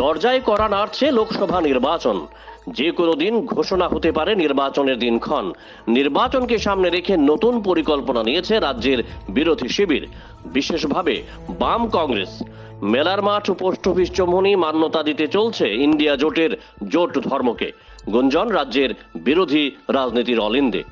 দরজায় করা নাড়ছে লোকসভা নির্বাচন। যে কোনো দিন ঘোষণা হতে পারে নির্বাচনের দিনক্ষণ। নির্বাচনকে সামনে রেখে নতুন পরিকল্পনা নিয়েছে রাজ্যের বিরোধী শিবির, বিশেষভাবে বাম কংগ্রেস। মেলার মাঠ ও পোস্ট অফিস চৌমনি মান্যতা দিতে চলছে ইন্ডিয়া জোটের জোট ধর্মকে। গুঞ্জন, রাজ্যের বিরোধী রাজনীতির অলিন্দে।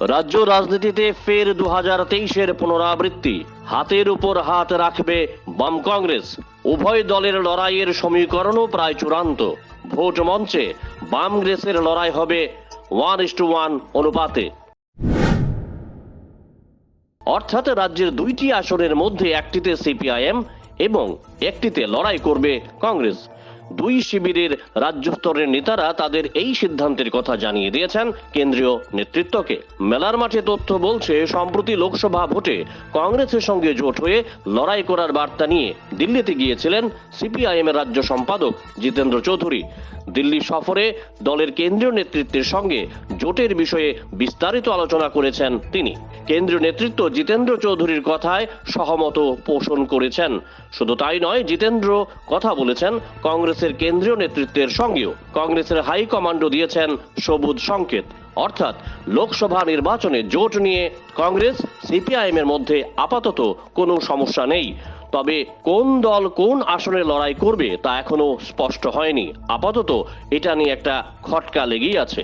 রাজ্য রাজনীতিতে ফের দু হাজার তেইশের পুনরাবৃত্তি। হাতের উপর হাত রাখবে বাম কংগ্রেস। উভয় দলের লড়াইয়ের সমীকরণও প্রায় চূড়ান্ত। ভোট মঞ্চে বাম গ্রেসের লড়াই হবে ওয়ান ইস টু ওয়ান অনুপাতে। অর্থাৎ রাজ্যের দুইটি আসনের মধ্যে একটিতে সিপিআইএম এবং একটিতে লড়াই করবে কংগ্রেস। দুই শিবিরের রাজ্য স্তরের নেতারা তাদের এই সিদ্ধান্তের কথা জানিয়ে দিয়েছেন কেন্দ্রীয় নেতৃত্বকে। মেলার মাঠে তথ্য বলছে, সম্প্রতি লোকসভা ভোটে কংগ্রেসের সঙ্গে জোট হয়ে লড়াই করার বার্তা নিয়ে দিল্লিতে গিয়েছিলেন সিপিআইএম এর রাজ্য সম্পাদক জিতেন্দ্র চৌধুরী। দিল্লি সফরে দলের কেন্দ্রীয় নেতৃত্বের সঙ্গে জোটের বিষয়ে বিস্তারিত আলোচনা করেছেন তিনি। কেন্দ্রীয় নেতৃত্ব জিতেন্দ্র চৌধুরীর কথায় সহমত পোষণ করেছেন। শুধু তাই নয়, জিতেন্দ্র কথা বলেছেন কংগ্রেসের কেন্দ্রীয় নেতৃত্বের সঙ্গেও কংগ্রেসের হাই কমান্ডো দিয়েছেন সবুজ সংকেত। অর্থাৎ লোকসভা নির্বাচনে জোট নিয়ে কংগ্রেস সিপিআইএম এর মধ্যে আপাতত কোনো সমস্যা নেই। তবে কোন দল কোন আসনে লড়াই করবে তা এখনও স্পষ্ট হয়নি। আপাতত এটা নিয়ে একটা খটকা লেগেই আছে।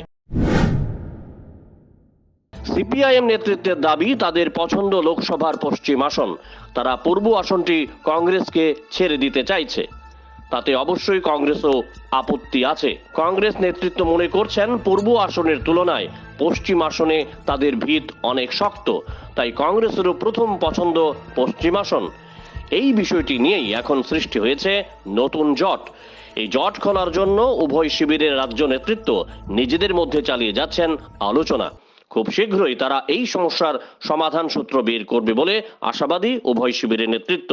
সিপিআইএম নেতৃত্বের দাবি তাদের পছন্দ লোকসভার পশ্চিম আসন। তারা পূর্ব আসনটি কংগ্রেসকে ছেড়ে দিতে চাইছে। তাতে অবশ্যই কংগ্রেসও আপত্তি আছে। কংগ্রেস নেতৃত্ব মনে করছেন পূর্ব আসনের তুলনায় পশ্চিম আসনে তাদের ভিত অনেক শক্ত। তাই কংগ্রেসেরও প্রথম পছন্দ পশ্চিম আসন। এই বিষয়টি নিয়েই এখন সৃষ্টি হয়েছে নতুন জট। এই জট খোলার জন্য উভয় শিবিরের রাজ্য নেতৃত্ব নিজেদের মধ্যে চালিয়ে যাচ্ছেন আলোচনা। খুব শীঘ্রই তারা এই সমস্যার সমাধান সূত্র বের করবে বলে আশাবাদী উভয় শিবিরের নেতৃত্ব।